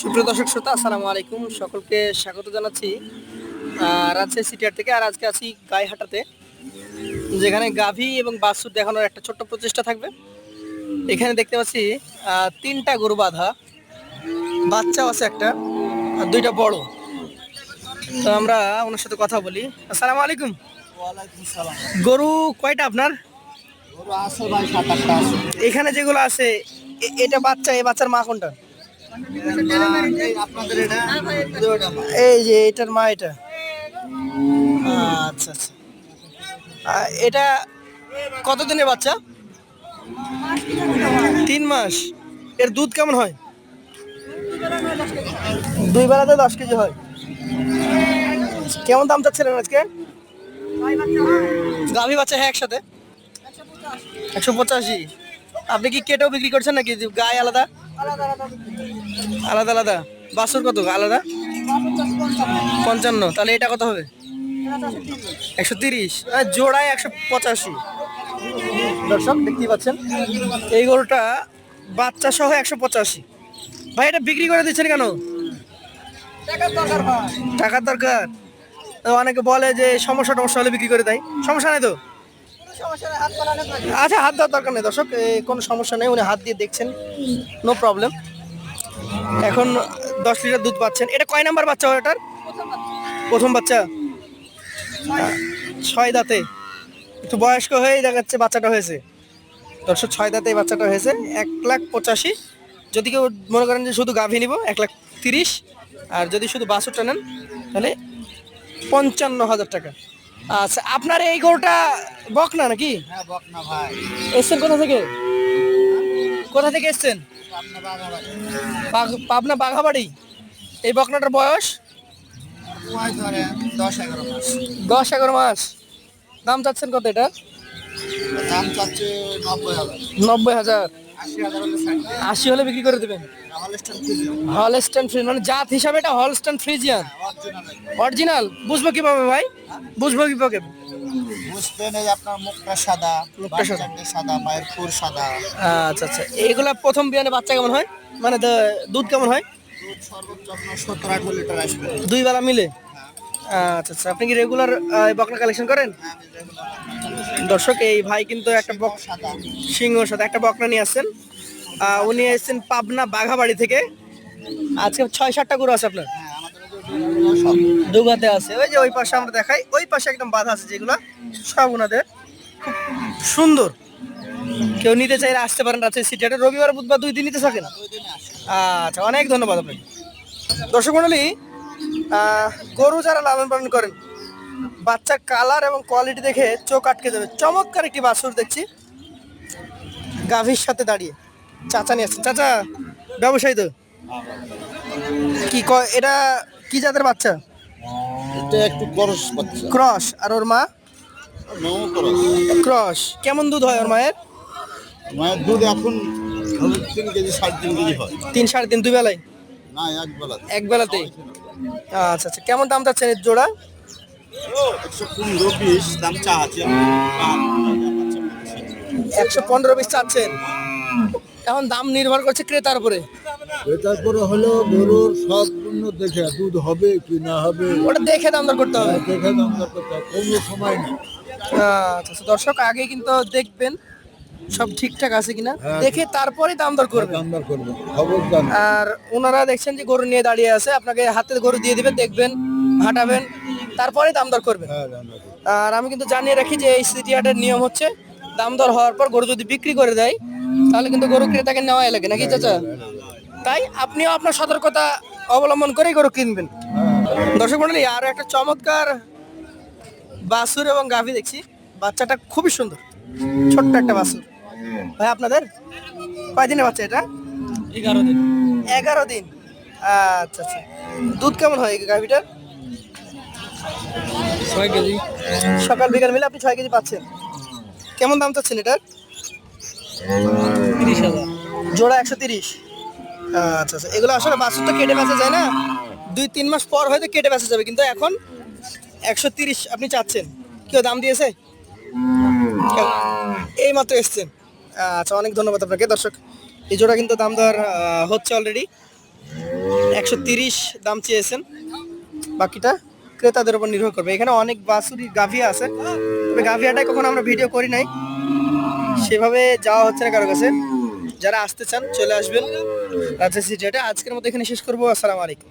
সুপ্রিয় দর্শক শ্রোতা আসসালামু আলাইকুম। সকলকে স্বাগত জানাচ্ছি রাজশাহী সিটিয়ার থেকে। আর আজকে আছি গাইহাটাতে যেখানে গাভী এবং বাছুর দেখানোর একটা ছোট্ট প্রচেষ্টা থাকবে। এখানে দেখতে পাচ্ছি তিনটা গরু বাঁধা। বাচ্চাও আছে একটা আর দুইটা বড়। তো আমরা ওনার সাথে কথা বলি। আসসালামু আলাইকুম। গরু কয়টা আপনার? এখানে যেগুলো আছে এটা বাচ্চা এই বাচ্চার মা কোনটা? এই যে এটার মা এটা। আচ্ছা আচ্ছা। এটা কতদিনের বাচ্চা? তিন মাস। এর দুধ কেমন হয়? দুই বেলাতে দশ কেজি হয়। কেমন দাম চাচ্ছিলেন আজকে? গাভী বাচ্চা হ্যাঁ একসাথে? একশো পঁচাশি। আপনি কি কেটেও বিক্রি করছেন নাকি? গায়ে আলাদা? আলাদা আলাদা। বাছুর কত? আলাদা? পঞ্চান্ন। তাহলে এটা কত হবে? একশো তিরিশ। জোড়ায় একশো পঁচাশি। দর্শক দেখতেই পাচ্ছেন। এই গরুটা বাচ্চা সহ একশো পঁচাশি। ভাই এটা বিক্রি করে দিচ্ছেন কেন? টাকার দরকার অনেকে বলে যে সমস্যা টমস্যা হলে বিক্রি করে দেয়। সমস্যা নেই তো? আচ্ছা হাত দেওয়ার দরকার নেই দর্শক কোনো সমস্যা নেই, উনি হাত দিয়ে দেখছেন নো প্রবলেম এখন দশ লিটার দুধ পাচ্ছেন। এটা কয় নাম্বার বাচ্চা হয় এটার প্রথম বাচ্চা। ছয় দাঁতে। একটু বয়স্ক হয়েই দেখা যাচ্ছে বাচ্চাটা হয়েছে। দর্শক, ছয় দাঁতে বাচ্চাটা হয়েছে। এক লাখ পঁচাশি। যদি কেউ মনে করেন যে শুধু গাভী নিব, এক লাখ তিরিশ। আর যদি শুধু বাছুরটা নেন, তাহলে পঞ্চান্ন হাজার টাকা। আচ্ছা আপনার এই গরুটা বকনা নাকি? হ্যাঁ বকনা ভাই। এসছেন কোথা থেকে? কোথা থেকে এসছেন? আপনার পাবনা বাঘাবাড়ি? এই বকনাটার বয়স? দশ এগারো মাস। দশ এগারো মাস। দাম চাচ্ছেন কত এটা? দাম চাচ্ছে নব্বই হাজার। আশি হলে হলে বিক্রি করে দেবেন? খুঁজে হলস্টাইন ফ্রিজ মানে জাত হিসাবে এটা হলস্টাইন ফ্রিজিয়ান। Original original. বুঝব কীভাবে ভাই? বুঝব কীভাবে? বুঝবেন এই আপনার মুখটা সাদা মুখটা সাদা। সাদা ফুল সাদা। আচ্ছা আচ্ছা। এইগুলা প্রথম বিয়ানে বাচ্চা কেমন হয়? মানে দুধ কেমন হয়? সত্তর আঠারো লিটার আসবে। দুই বেলা মিলে? আচ্ছা আচ্ছা। আপনি কি রেগুলার বকনা কালেকশন করেন? দর্শক এই ভাই কিন্তু একটা বক সাদা। সিংহর সাথে একটা বকনা নিয়ে আসছেন। উনি এসেছেন পাবনা বাঘাবাড়ি থেকে। আজকে ছয় সাতটা গরু আছে আপনার। দুগাতে আছে। ওই যে ওই পাশে আমরা দেখাই, ওই পাশে একদম বাধা আছে যেগুলো, সব ওনাদের। সুন্দর। কেউ নিতে চাইলে আসতে পারেন রাজশাহী সিটি রবিবার, বুধবার দুই দিন নিতে দিনে আসে আচ্ছা অনেক ধন্যবাদ আপনাকে। দর্শক মন্ডলী গরু যারা লালন পালন করেন বাচ্চার কালার এবং কোয়ালিটি দেখে চোখ আটকে যাবে। চমৎকার একটি বাছুর দেখছি। গাভীর সাথে দাঁড়িয়ে। চাচা নিয়ে আসছেন। চাচা, ব্যবসায়ী তো? ক- এটা কি জাতের বাচ্চা? এটা একটু খরচ পাচ্ছে ক্রস। আর ওর মা? ক্রস। কেমন দুধ হয় ওর মায়ের? মায়ের দুধ এখন তিন কেজি সাড়ে তিন কেজি হয়। তিন সাড়ে তিন দুই বেলায় না এক বেলা এক বেলাতেই? আচ্ছা আচ্ছা। কেমন দাম চাচ্ছেন এর জোড়া? একশো পনেরো বিশ দাম চা আছে একশো পনেরো পিস চাচ্ছেন। এখন দাম নির্ভর করছে ক্রেতার উপরে। তারপরে হলো গরুর সব পণ্য দেখে দুধ হবে কি না হবে। ওটা দেখে দাম দর করতে হবে। দেখে দাম দর করতে হবে। কোনো সময় নেই। আচ্ছা আচ্ছা, দর্শক আগে কিন্তু দেখবেন সব ঠিকঠাক আছে কিনা? হ্যাঁ। দেখে তারপরে দাম দর করবেন। দাম দর করবে খবরদার। আর ওনারা দেখছেন যে গরু নিয়ে দাঁড়িয়ে আছে আপনাকে হাতে গরু দিয়ে দিবেন দেখবেন হাঁটাবেন তারপরে দাম দর করবেন। হ্যাঁ করবে। আর আমি কিন্তু জানিয়ে রাখি যে এই সিটি হাটের নিয়ম হচ্ছে দাম দর হওয়ার পর গরু যদি বিক্রি করে দেয় তাহলে কিন্তু গরু ক্রেতাকে নেওয়াই লাগে নাকি চাচা? তাই আপনিও আপনার সতর্কতা অবলম্বন করেই গরু কিনবেন। দর্শক মন্ডলী আরও একটা চমৎকার বাছুর এবং গাভী দেখছি। বাচ্চাটা খুবই সুন্দর। ছোট্ট একটা বাছুর ভাই আপনাদের? কয় দিনের বাচ্চা এটা? এগারো দিন। এগারো দিন। আচ্ছা আচ্ছা। দুধ কেমন হয় গাভীটার? ছয় কেজি। সকাল বিকাল মিলে আপনি ছয় কেজি পাচ্ছেন। কেমন দাম চাচ্ছেন এটার? তিরিশ হাজার। জোড়া একশো তিরিশ। আচ্ছা আচ্ছা। এগুলো আসলে বাছুর তো কেটে বেচা যায় না? দুই, তিন মাস পর হয়তো কেটে বেচা যাবে, কিন্তু এখন একশো তিরিশ আপনি চাচ্ছেন। কেউ দাম দিয়েছে? এই মাত্র এসছেন। আচ্ছা অনেক ধন্যবাদ আপনাকে। দর্শক, এই জোড়া কিন্তু দাম দর হচ্ছে অলরেডি একশো তিরিশ দাম চেয়েছেন। বাকিটা ক্রেতাদের উপর নির্ভর করবে। এখানে অনেক বাসুরি গাভিয়া আছে। তবে গাভিয়াটাই কখনো আমরা ভিডিও করি নাই। সেভাবে যাওয়া হচ্ছে না কারও কাছে। যারা আসতে চান, চলে আসবেন। রাজশাহী সিটি যেটা আজকের মতো এখানে শেষ করব। আসসালামু আলাইকুম।